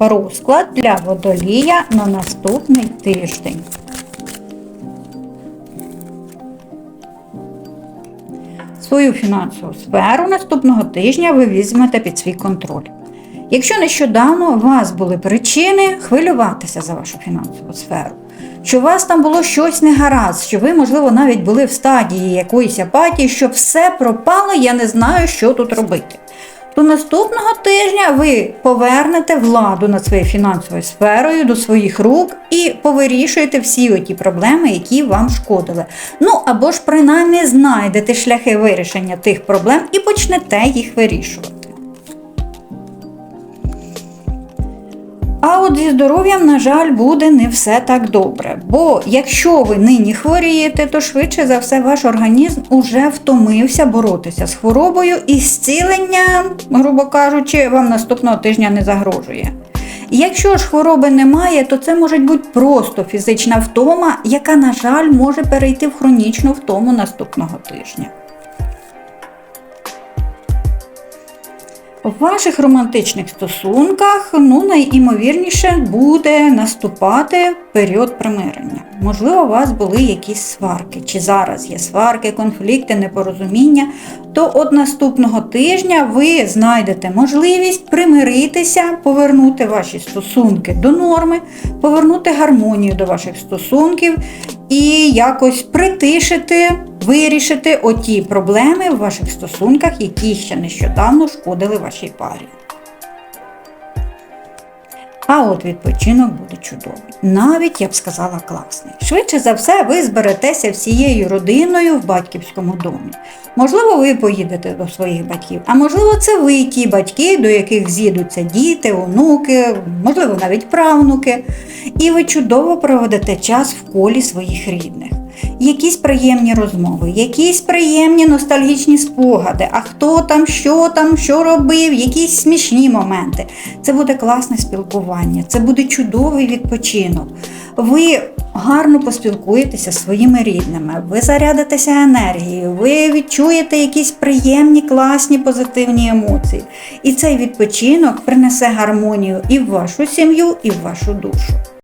розклад для водолія на наступний тиждень. Свою фінансову сферу наступного тижня ви візьмете під свій контроль. Якщо нещодавно у вас були причини хвилюватися за вашу фінансову сферу, що у вас там було щось негаразд, що ви, можливо, навіть були в стадії якоїсь апатії, що все пропало, я не знаю, що тут робити. То наступного тижня ви повернете владу над своєю фінансовою сферою до своїх рук і повирішуєте всі оті проблеми, які вам шкодили. Ну або ж принаймні знайдете шляхи вирішення тих проблем і почнете їх вирішувати. А от зі здоров'ям, на жаль, буде не все так добре. Бо якщо ви нині хворієте, то швидше за все ваш організм уже втомився боротися з хворобою, і зцілення, грубо кажучи, вам наступного тижня не загрожує. Якщо ж хвороби немає, то це може бути просто фізична втома, яка, на жаль, може перейти в хронічну втому наступного тижня. В ваших романтичних стосунках, ну, найімовірніше буде наступати період примирення. Можливо, у вас були якісь сварки, чи зараз є сварки, конфлікти, непорозуміння, то от наступного тижня ви знайдете можливість примиритися, повернути ваші стосунки до норми, повернути гармонію до ваших стосунків і якось притишити, вирішити оті проблеми в ваших стосунках, які ще нещодавно шкодили вашій парі. А от відпочинок буде чудовий. Навіть я б сказала класний. Швидше за все, ви зберетеся всією родиною в батьківському домі. Можливо, ви поїдете до своїх батьків, а можливо, це ви ті батьки, до яких з'їдуться діти, онуки, можливо, навіть правнуки. І ви чудово проведете час в колі своїх рідних. Якісь приємні розмови, якісь приємні ностальгічні спогади, а хто там, що там, що робив, якісь смішні моменти. Це буде класне спілкування, це буде чудовий відпочинок. Ви гарно поспілкуєтеся зі своїми рідними, ви зарядитеся енергією, ви відчуєте якісь приємні, класні, позитивні емоції. І цей відпочинок принесе гармонію і в вашу сім'ю, і в вашу душу.